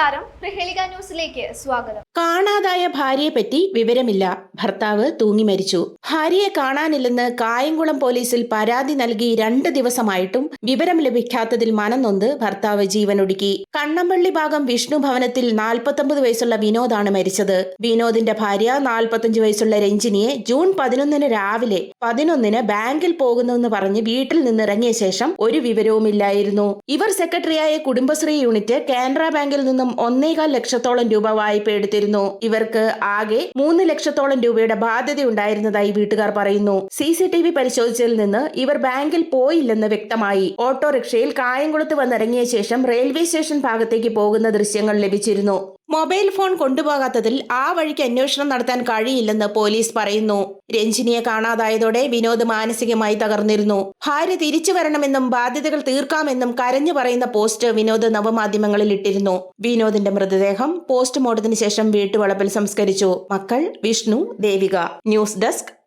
നമസ്കാരം പ്രഹേളിക ന്യൂസിലേക്ക് സ്വാഗതം കാണാതായ ഭാര്യയെപ്പറ്റി വിവരമില്ല. ഭർത്താവ് തൂങ്ങി മരിച്ചു. ഭാര്യയെ കാണാനില്ലെന്ന് കായംകുളം പോലീസിൽ പരാതി നൽകി രണ്ട് ദിവസമായിട്ടും വിവരം ലഭിക്കാത്തതിൽ മനംനൊന്ത് ഭർത്താവ് ജീവനൊടുക്കി. കണ്ണമ്പള്ളി ഭാഗം വിഷ്ണു ഭവനത്തിൽ നാൽപ്പത്തൊമ്പത് വയസ്സുള്ള വിനോദാണ് മരിച്ചത്. വിനോദിന്റെ ഭാര്യ നാൽപ്പത്തഞ്ച് വയസ്സുള്ള രഞ്ജിനിയെ ജൂൺ പതിനൊന്നിന് രാവിലെ പതിനൊന്നിന് ബാങ്കിൽ പോകുന്നുവെന്ന് പറഞ്ഞ് വീട്ടിൽ നിന്ന് ഇറങ്ങിയ ശേഷം ഒരു വിവരവുമില്ലായിരുന്നു ഇവർ സെക്രട്ടറിയായ കുടുംബശ്രീ യൂണിറ്റ് കാനറ ബാങ്കിൽ നിന്നും ഒന്നേകാൽ ലക്ഷത്തോളം രൂപ വായ്പ എടുത്തിരുന്നു ഇവർക്ക് ആകെ മൂന്ന് ലക്ഷത്തോളം രൂപയുടെ ബാധ്യതയുണ്ടായിരുന്നതായി വീട്ടുകാർ പറയുന്നു. സി സി ടി വി പരിശോധിച്ചതിൽ നിന്ന് ഇവർ ബാങ്കിൽ പോയില്ലെന്ന് വ്യക്തമായി. ഓട്ടോറിക്ഷയിൽ കായംകുളത്ത് വന്നിറങ്ങിയ ശേഷം റെയിൽവേ സ്റ്റേഷൻ ഭാഗത്തേക്ക് പോകുന്ന ദൃശ്യങ്ങൾ ലഭിച്ചിരുന്നു. മൊബൈൽ ഫോൺ കൊണ്ടുപോകാത്തതിൽ ആ വഴിക്ക് അന്വേഷണം നടത്താൻ കഴിയില്ലെന്ന് പോലീസ് പറയുന്നു. രഞ്ജിനിയെ കാണാതായതോടെ വിനോദ് മാനസികമായി തകർന്നിരുന്നു. ഭാര്യ തിരിച്ചു വരണമെന്നും ബാധ്യതകൾ തീർക്കാമെന്നും കരഞ്ഞു പറയുന്ന പോസ്റ്റ് വിനോദ് നവമാധ്യമങ്ങളിൽ ഇട്ടിരുന്നു. വിനോദിന്റെ മൃതദേഹം പോസ്റ്റ്മോർട്ടത്തിന് ശേഷം വീട്ടുവളപ്പിൽ സംസ്കരിച്ചു. മക്കൾ Vishnu Devika. News desk